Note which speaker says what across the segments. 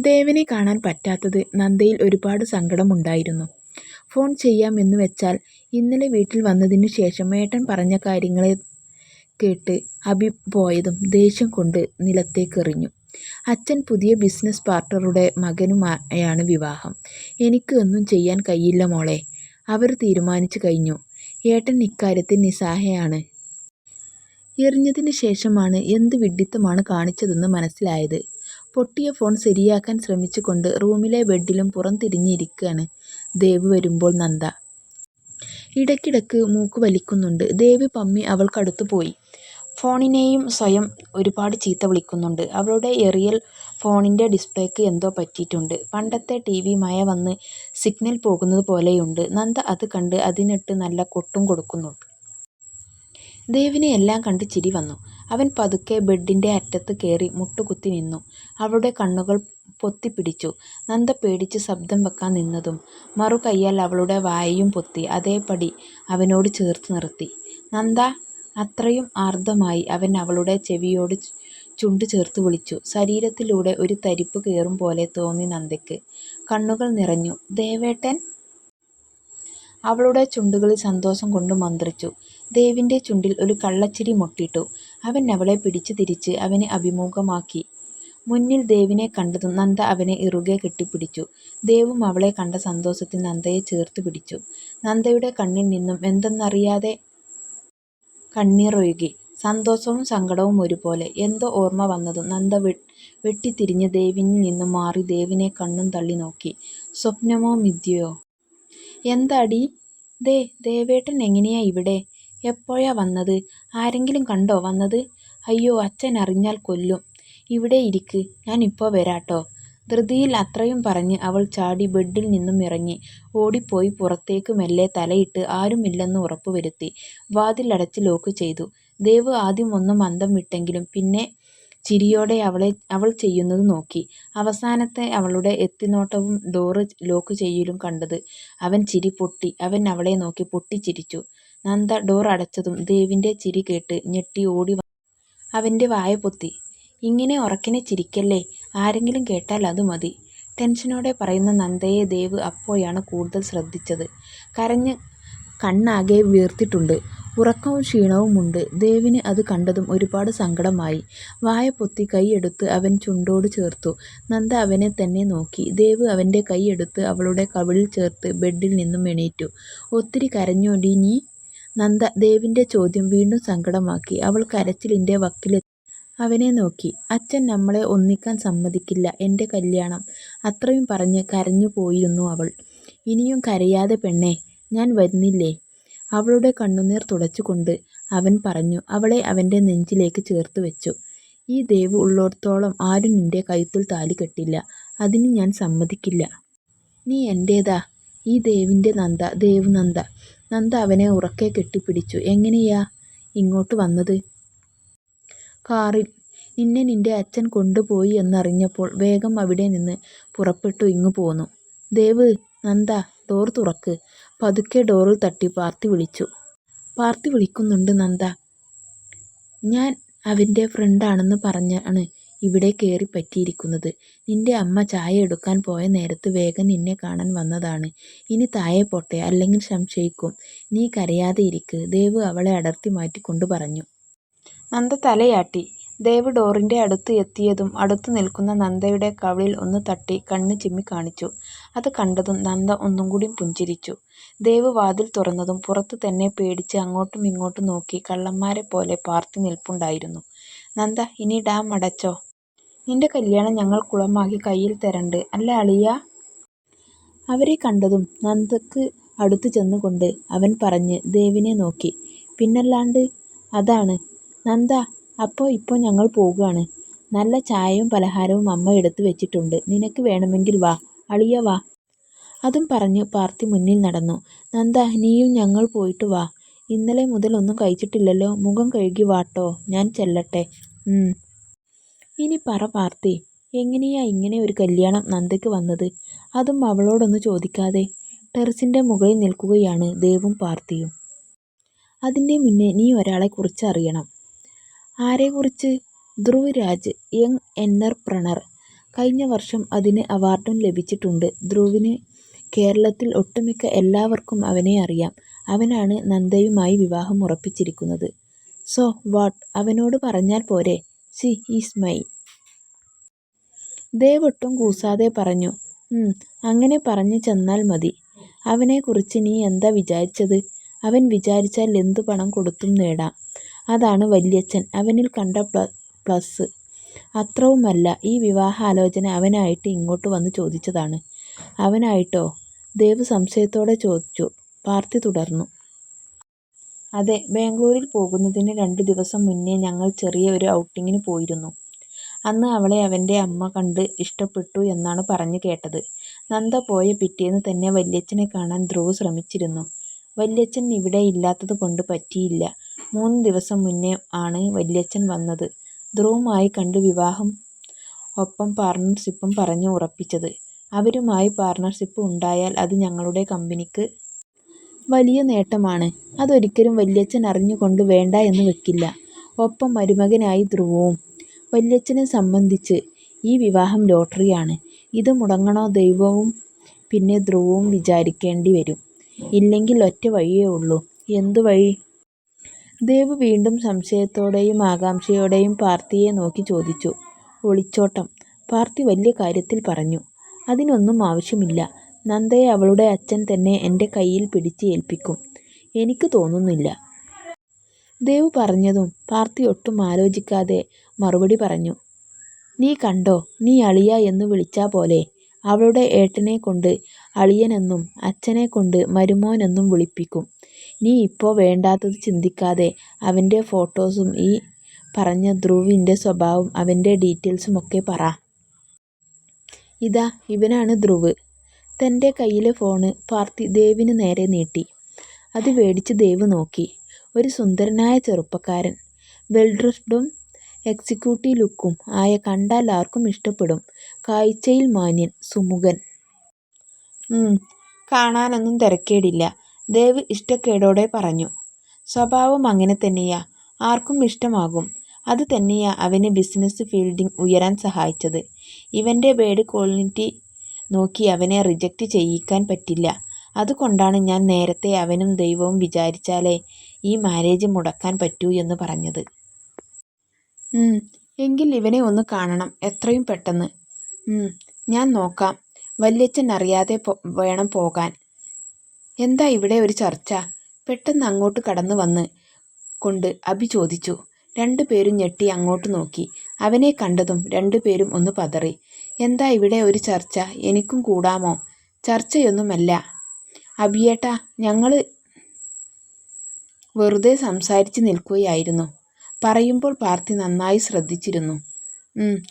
Speaker 1: ദേവനെ കാണാൻ പറ്റാത്തത് നന്ദയിൽ ഒരുപാട് സങ്കടമുണ്ടായിരുന്നു. ഫോൺ ചെയ്യാം എന്ന് വെച്ചാൽ ഇന്നലെ വീട്ടിൽ വന്നതിന് ശേഷം ഏട്ടൻ പറഞ്ഞ കാര്യങ്ങളെ കേട്ട് അഭി പോയതും ദേഷ്യം കൊണ്ട് നിലത്തേക്കെറിഞ്ഞു. അച്ഛൻ പുതിയ ബിസിനസ് പാർട്ണറുടെ മകനുമായാണ് വിവാഹം. എനിക്ക് ഒന്നും ചെയ്യാൻ കഴിയില്ല മോളെ. അവർ തീരുമാനിച്ചു കഴിഞ്ഞു. ഏട്ടൻ ഇക്കാര്യത്തിൽ നിസ്സാഹയാണ് എറിഞ്ഞതിന് ശേഷമാണ് എന്ത് വിഡിത്തമാണ് കാണിച്ചതെന്ന് മനസ്സിലായത്. പൊട്ടിയ ഫോൺ ശരിയാക്കാൻ ശ്രമിച്ചുകൊണ്ട് റൂമിലെ ബെഡിലും പുറംതിരിഞ്ഞിരിക്കുകയാണ് ദേവ് വരുമ്പോൾ നന്ദ ഇടയ്ക്കിടയ്ക്ക് മൂക്ക് വലിക്കുന്നുണ്ട്. ദേവി പമ്മി അവൾക്കടുത്ത് പോയി. ഫോണിനെയും സ്വയം ഒരുപാട് ചീത്ത വിളിക്കുന്നുണ്ട്. അവളുടെ എറിയൽ ഫോണിന്റെ ഡിസ്പ്ലേക്ക് എന്തോ പറ്റിയിട്ടുണ്ട്. പണ്ടത്തെ ടി വി മയ വന്ന് സിഗ്നൽ പോകുന്നത് പോലെയുണ്ട്. നന്ദ അത് കണ്ട് അതിനിട്ട് നല്ല കൊട്ടും കൊടുക്കുന്നുണ്ട്. ദേവിനെ എല്ലാം കണ്ട് ചിരി വന്നു. അവൻ പതുക്കെ ബെഡിന്റെ അറ്റത്ത് കയറി മുട്ടുകുത്തി നിന്നു. അവളുടെ കണ്ണുകൾ പൊത്തിപ്പിടിച്ചു. നന്ദ പേടിച്ച് ശബ്ദം വെക്കാൻ നിന്നതും മറുകയ്യാൽ അവളുടെ വായയും പൊത്തി അതേപടി അവനോട് ചേർത്ത് നിർത്തി. നന്ദ അത്രയും ആർദ്രമായി അവൻ അവളുടെ ചെവിയോട് ചുണ്ടു ചേർത്ത് വിളിച്ചു. ശരീരത്തിലൂടെ ഒരു തരിപ്പ് കയറും പോലെ തോന്നി നന്ദയ്ക്ക്. കണ്ണുകൾ നിറഞ്ഞു. ദേവേട്ടൻ. അവളുടെ ചുണ്ടുകളിൽ സന്തോഷം കൊണ്ട് മന്ത്രിച്ചു. ദേവിന്റെ ചുണ്ടിൽ ഒരു കള്ളച്ചിരി മൊട്ടിട്ടു. അവൻ അവളെ പിടിച്ചു തിരിച്ച് അവനെ അഭിമുഖമാക്കി. മുന്നിൽ ദേവിനെ കണ്ടതും നന്ദ അവനെ ഇറുകെ കെട്ടിപ്പിടിച്ചു. ദേവും അവളെ കണ്ട സന്തോഷത്തിൽ നന്ദയെ ചേർത്ത് പിടിച്ചു. നന്ദയുടെ കണ്ണിൽ നിന്നും എന്തെന്നറിയാതെ കണ്ണീറൊഴുകി സന്തോഷവും സങ്കടവും ഒരുപോലെ. എന്തോ ഓർമ്മ വന്നതും നന്ദ വെട്ടിത്തിരിഞ്ഞ് ദേവിനിൽ നിന്നും മാറി ദേവിനെ കണ്ണും തള്ളി നോക്കി. സ്വപ്നമോ മിഥ്യയോ? എന്താടി ദേ ദേവേട്ടൻ എങ്ങനെയാ ഇവിടെ? എപ്പോഴാ വന്നത്? ആരെങ്കിലും കണ്ടോ വന്നത്? അയ്യോ അച്ഛൻ അറിഞ്ഞാൽ കൊല്ലും. ഇവിടെ ഇരിക്ക് ഞാൻ ഇപ്പോൾ വരാട്ടോ. ധൃതിയിൽ അത്രയും പറഞ്ഞ് അവൾ ചാടി ബെഡിൽ നിന്നും ഇറങ്ങി ഓടിപ്പോയി പുറത്തേക്ക് മെല്ലെ തലയിട്ട് ആരുമില്ലെന്ന് ഉറപ്പുവരുത്തി വാതിലടച്ച് ലോക്ക് ചെയ്തു. ദേവ് ആദ്യം ഒന്നും മന്ദം വിട്ടെങ്കിലും പിന്നെ ചിരിയോടെ അവളെ അവൾ ചെയ്യുന്നത് നോക്കി. അവസാനത്തെ അവളുടെ എത്തിനോട്ടവും ഡോറ് ലോക്ക് ചെയ്യലും കണ്ടത് അവൻ ചിരി പൊട്ടി അവൻ അവളെ നോക്കി പൊട്ടിച്ചിരിച്ചു. നന്ദ ഡോർ അടച്ചതും ദേവിന്റെ ചിരി കേട്ട് ഞെട്ടി ഓടി അവന്റെ വായ പൊത്തി. ഇങ്ങനെ ഉറക്കിനെ ചിരിക്കല്ലേ ആരെങ്കിലും കേട്ടാൽ അത് മതി. ടെൻഷനോടെ പറയുന്ന നന്ദയെ ദേവ് അപ്പോഴാണ് കൂടുതൽ ശ്രദ്ധിച്ചത്. കരഞ്ഞ് കണ്ണാകെ വീർത്തിട്ടുണ്ട്. ഉറക്കവും ക്ഷീണവും ഉണ്ട് ദേവിന് അത് കണ്ടതും ഒരുപാട് സങ്കടമായി. വായ പൊത്തി കൈയെടുത്ത് അവൻ ചുണ്ടോട് ചേർത്തു. നന്ദ അവനെ തന്നെ നോക്കി. ദേവ് അവന്റെ കൈയെടുത്ത് അവളുടെ കവിളിൽ ചേർത്ത് ബെഡിൽ നിന്നും എണീറ്റു. ഒത്തിരി കരഞ്ഞോടി നീ? നന്ദ ദേവിന്റെ ചോദ്യം വീണ്ടും സങ്കടമാക്കി. അവൾ കരച്ചിലിന്റെ വക്കിലെ അവനെ നോക്കി. അച്ഛൻ നമ്മളെ ഒന്നിക്കാൻ സമ്മതിക്കില്ല എന്റെ കല്യാണം അത്രയും പറഞ്ഞ് കരഞ്ഞു പോയിരുന്നു അവൾ. ഇനിയും കരയാതെ പെണ്ണേ ഞാൻ വരുന്നില്ലേ? അവളുടെ കണ്ണുനീർ തുടച്ചുകൊണ്ട് അവൻ പറഞ്ഞു. അവളെ അവന്റെ നെഞ്ചിലേക്ക് ചേർത്ത് വെച്ചു. ഈ ദേവ് ഉള്ളോടത്തോളം ആരും നിന്റെ കഴുത്തിൽ താലി കെട്ടില്ല. അതിന് ഞാൻ സമ്മതിക്കില്ല. നീ എന്റേതാ ഈ ദേവിന്റെ നന്ദ ദേവ് നന്ദ. നന്ദ അവനെ ഉറക്കെ കെട്ടിപ്പിടിച്ചു. എങ്ങനെയാ ഇങ്ങോട്ട് വന്നത്? കാറിൽ. നിന്നെ നിന്റെ അച്ഛൻ കൊണ്ടുപോയി എന്നറിഞ്ഞപ്പോൾ വേഗം അവിടെ നിന്ന് പുറപ്പെട്ടു ഇങ്ങു പോന്നു. ദേവ് നന്ദ ഡോർ തുറക്ക്. പതുക്കെ ഡോറിൽ തട്ടി പാർത്തി വിളിച്ചു. പാർത്തി വിളിക്കുന്നുണ്ട് നന്ദ. ഞാൻ അവന്റെ ഫ്രണ്ടാണെന്ന് പറഞ്ഞാണ് ഇവിടെ കയറി പറ്റിയിരിക്കുന്നത്. നിന്റെ അമ്മ ചായ എടുക്കാൻ പോയ നേരത്ത് വേഗം നിന്നെ കാണാൻ വന്നതാണ്. ഇനി താഴെ പോട്ടെ അല്ലെങ്കിൽ സംശയിക്കും. നീ കരയാതെ ഇരിക്ക് ദേവ് അവളെ അടർത്തി മാറ്റിക്കൊണ്ട് പറഞ്ഞു. നന്ദ തലയാട്ടി. ദേവ് ഡോറിന്റെ അടുത്ത് എത്തിയതും അടുത്ത് നിൽക്കുന്ന നന്ദയുടെ കവിളിൽ ഒന്ന് തട്ടി കണ്ണ് ചിമ്മി കാണിച്ചു. അത് കണ്ടതും നന്ദ ഒന്നുകൂടി പുഞ്ചിരിച്ചു. ദേവ് വാതിൽ തുറന്നതും പുറത്ത് തന്നെ പേടിച്ച് അങ്ങോട്ടും ഇങ്ങോട്ടും നോക്കി കള്ളന്മാരെ പോലെ പാർത്തി നിൽപ്പുണ്ടായിരുന്നു. നന്ദ ഇനി ഡാം അടച്ചോ? നിന്റെ കല്യാണം ഞങ്ങൾ കുളമാക്കി കയ്യിൽ തരണ്ട് അല്ല അളിയ അവരെ കണ്ടതും നന്ദക്ക് അടുത്തു ചെന്നുകൊണ്ട് അവൻ പറഞ്ഞ് ദേവിനെ നോക്കി. പിന്നല്ലാണ്ട്. അതാണ്. നന്ദ അപ്പോൾ ഇപ്പോൾ ഞങ്ങൾ പോവുകയാണ് നല്ല ചായയും പലഹാരവും അമ്മ എടുത്തു വെച്ചിട്ടുണ്ട്. നിനക്ക് വേണമെങ്കിൽ വാ. അളിയ വാ. അതും പറഞ്ഞ് പാർത്തി മുന്നിൽ നടന്നു. നന്ദ നീയും ഞങ്ങൾ പോയിട്ട് വാ. ഇന്നലെ മുതൽ ഒന്നും കഴിച്ചിട്ടില്ലല്ലോ. മുഖം കഴുകി വാട്ടോ ഞാൻ ചെല്ലട്ടെ. ഇനി പറ പാർത്തി. എങ്ങനെയാ ഇങ്ങനെ ഒരു കല്യാണം നന്ദയ്ക്ക് വന്നത്? അതും അവളോടൊന്ന് ചോദിക്കാതെ. ടെറസിന്റെ മുകളിൽ നിൽക്കുകയാണ് ദേവും പാർത്തിയും. അതിന്റെ മുന്നേ നീ ഒരാളെ കുറിച്ച് അറിയണം. ആരെക്കുറിച്ച്? Dhruv Raj young entrepreneur. കഴിഞ്ഞ വർഷം അതിന് അവാർഡും ലഭിച്ചിട്ടുണ്ട്. ധ്രുവിന് കേരളത്തിൽ ഒട്ടുമിക്ക എല്ലാവർക്കും അവനെ അറിയാം. അവനാണ് നന്ദയുമായി വിവാഹം ഉറപ്പിച്ചിരിക്കുന്നത്. സോ വാട്ട് അവനോട് പറഞ്ഞാൽ പോരെ. ഷി ഈസ് മൈ ദേവ് ഒട്ടും കൂസാതെ പറഞ്ഞു. അങ്ങനെ പറഞ്ഞു ചെന്നാൽ മതി. അവനെക്കുറിച്ച് നീ എന്താ വിചാരിച്ചത്. അവൻ വിചാരിച്ചാൽ എന്തു പണം കൊടുത്തും നേടാം. അതാണ് വല്യച്ഛൻ അവനിൽ കണ്ട പ്ലസ്. അത്രവുമല്ല ഈ വിവാഹാലോചന അവനായിട്ട് ഇങ്ങോട്ട് വന്ന് ചോദിച്ചതാണ്. അവനായിട്ടോ. ദേവ് സംശയത്തോടെ ചോദിച്ചു. പാർത്തി തുടർന്നു. അതെ ബാംഗ്ലൂരിൽ പോകുന്നതിന് രണ്ട് ദിവസം മുന്നേ ഞങ്ങൾ ചെറിയ ഒരു ഔട്ടിങ്ങിന് പോയിരുന്നു. അന്ന് അവളെ അവന്റെ അമ്മ കണ്ട് ഇഷ്ടപ്പെട്ടു എന്നാണ് പറഞ്ഞു കേട്ടത്. നന്ദ പോയ പിറ്റേന്ന് തന്നെ വല്യച്ഛനെ കാണാൻ ധ്രുവ് ശ്രമിച്ചിരുന്നു. വല്യച്ഛൻ ഇവിടെ ഇല്ലാത്തത് കൊണ്ട് പറ്റിയില്ല. മൂന്ന് ദിവസം മുന്നേ ആണ് വല്യച്ഛൻ വന്നത് ധ്രുവുമായി കണ്ട് വിവാഹം ഒപ്പം പാർട്ണർഷിപ്പും പറഞ്ഞു ഉറപ്പിച്ചത്. അവരുമായി പാർട്ണർഷിപ്പ് ഉണ്ടായാൽ അത് ഞങ്ങളുടെ കമ്പനിക്ക് വലിയ നേട്ടമാണ്. അതൊരിക്കലും വല്യച്ഛൻ അറിഞ്ഞുകൊണ്ട് വേണ്ട എന്ന് വെക്കില്ല. ഒപ്പം മരുമകനായി ധ്രുവവും വല്യച്ഛനെ സംബന്ധിച്ച് ഈ വിവാഹം ലോട്ടറിയാണ്. ഇത് മുടങ്ങണോ ദൈവവും പിന്നെ ധ്രുവവും വിചാരിക്കേണ്ടി വരും. ഇല്ലെങ്കിൽ ഒറ്റ വഴിയേ ഉള്ളൂ. എന്തു വഴി. ദേവ് വീണ്ടും സംശയത്തോടെയും ആകാംക്ഷയോടെയും പാർത്തിയെ നോക്കി ചോദിച്ചു. ഒളിച്ചോട്ടം. പാർത്തി വലിയ കാര്യത്തിൽ പറഞ്ഞു. അതിനൊന്നും ആവശ്യമില്ല. നന്ദയെ അവളുടെ അച്ഛൻ തന്നെ എന്റെ കയ്യിൽ പിടിച്ച് ഏൽപ്പിക്കും. എനിക്ക് തോന്നുന്നില്ല. ദേവ് പറഞ്ഞതും പാർത്തി ഒട്ടും ആലോചിക്കാതെ മറുപടി പറഞ്ഞു. നീ കണ്ടോ നീ അളിയ എന്ന് വിളിച്ചാ പോലെ അവളുടെ ഏട്ടനെ കൊണ്ട് അളിയനെന്നും അച്ഛനെ കൊണ്ട് മരുമോനെന്നും വിളിപ്പിക്കും. നീ ഇപ്പോൾ വേണ്ടാത്തത് ചിന്തിക്കാതെ അവന്റെ ഫോട്ടോസും ഈ പറഞ്ഞ ധ്രുവിന്റെ സ്വഭാവം അവന്റെ ഡീറ്റെയിൽസും ഒക്കെ പറ. ഇതാ ഇവനാണ് ധ്രുവ്. തന്റെ കയ്യിലെ ഫോണ് പാർത്തി ദേവിന് നേരെ നീട്ടി. അത് വേടിച്ച് ദേവ് നോക്കി. ഒരു സുന്ദരനായ ചെറുപ്പക്കാരൻ. വെൽ ഡ്രസ്ഡും എക്സിക്യൂട്ടീവ് ലുക്കും ആയ കണ്ടാൽ ആർക്കും ഇഷ്ടപ്പെടും. കാഴ്ചയിൽ മാന്യൻ. സുമുഖൻ. കാണാനൊന്നും തിരക്കേടില്ല ദേവ് ഇഷ്ടക്കേടോടെ പറഞ്ഞു. സ്വഭാവം അങ്ങനെ തന്നെയാ. ആർക്കും ഇഷ്ടമാകും. അത് തന്നെയാ അവന് ബിസിനസ് ഫീൽഡിങ് ഉയരാൻ സഹായിച്ചത്. ഇവന്റെ ബേഡ് ക്വാളിറ്റി നോക്കി അവനെ റിജക്റ്റ് ചെയ്യിക്കാൻ പറ്റില്ല. അതുകൊണ്ടാണ് ഞാൻ നേരത്തെ അവനും ദൈവവും വിചാരിച്ചാലേ ഈ മാരേജ് മുടക്കാൻ പറ്റൂ എന്ന് പറഞ്ഞത്. എങ്കിൽ ഇവനെ ഒന്ന് കാണണം എത്രയും പെട്ടെന്ന്. ഞാൻ നോക്കാം. വല്യച്ഛൻ അറിയാതെ വേണം പോകാൻ. എന്താ ഇവിടെ ഒരു ചർച്ച. പെട്ടെന്ന് അങ്ങോട്ട് കടന്നു വന്ന് കൊണ്ട് അഭി ചോദിച്ചു. രണ്ടുപേരും ഞെട്ടി അങ്ങോട്ട് നോക്കി. അവനെ കണ്ടതും രണ്ടുപേരും ഒന്ന് പതറി. എന്താ ഇവിടെ ഒരു ചർച്ച എനിക്കും കൂടാമോ. ചർച്ചയൊന്നുമല്ല അബിയേട്ട ഞങ്ങൾ വെറുതെ സംസാരിച്ച് നിൽക്കുകയായിരുന്നു. പറയുമ്പോൾ പാർത്തി നന്നായി ശ്രദ്ധിച്ചിരുന്നു.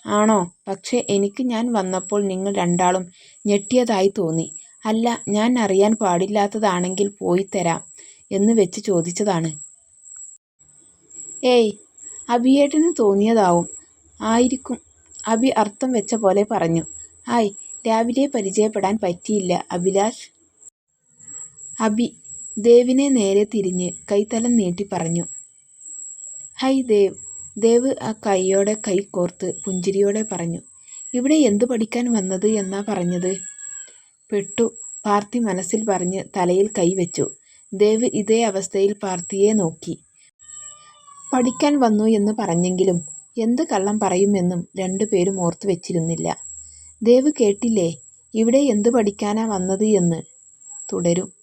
Speaker 1: ആണോ പക്ഷേ എനിക്ക് ഞാൻ വന്നപ്പോൾ നിങ്ങൾ രണ്ടാളും ഞെട്ടിയതായി തോന്നി. അല്ല ഞാൻ അറിയാൻ പാടില്ലാത്തതാണെങ്കിൽ പോയി തരാം എന്ന് വെച്ച് ചോദിച്ചതാണ്. ഏയ് അബിയേട്ടന് തോന്നിയതാവും. ആയിരിക്കും അഭി അർത്ഥം വെച്ച പോലെ പറഞ്ഞു. ഹായ് രാവിലെ പരിചയപ്പെടാൻ പറ്റിയില്ല അഭിലാഷ്. അബി ദേവിനെ നേരെ തിരിഞ്ഞ് കൈത്തലം നീട്ടി പറഞ്ഞു. ഹൈ ദേവ്. ദേവ് ആ കൈയോടെ കൈ കോർത്ത് പുഞ്ചിരിയോടെ പറഞ്ഞു. ഇവിടെ എന്തു പഠിക്കാൻ വന്നത് എന്നാ പറഞ്ഞത്. പെട്ടു പാർത്തി മനസ്സിൽ പറഞ്ഞ് തലയിൽ കൈവച്ചു ദേവ് ഇതേ അവസ്ഥയിൽ പാർത്തിയെ നോക്കി. പഠിക്കാൻ വന്നു എന്ന് പറഞ്ഞെങ്കിലും എന്ത് കള്ളം പറയുമെന്നും രണ്ടുപേരും ഓർത്തു വെച്ചിരുന്നില്ല. ദേവ് കേട്ടില്ലേ ഇവിടെ എന്ത് പഠിക്കാനാ വന്നത് എന്ന്. തുടരും.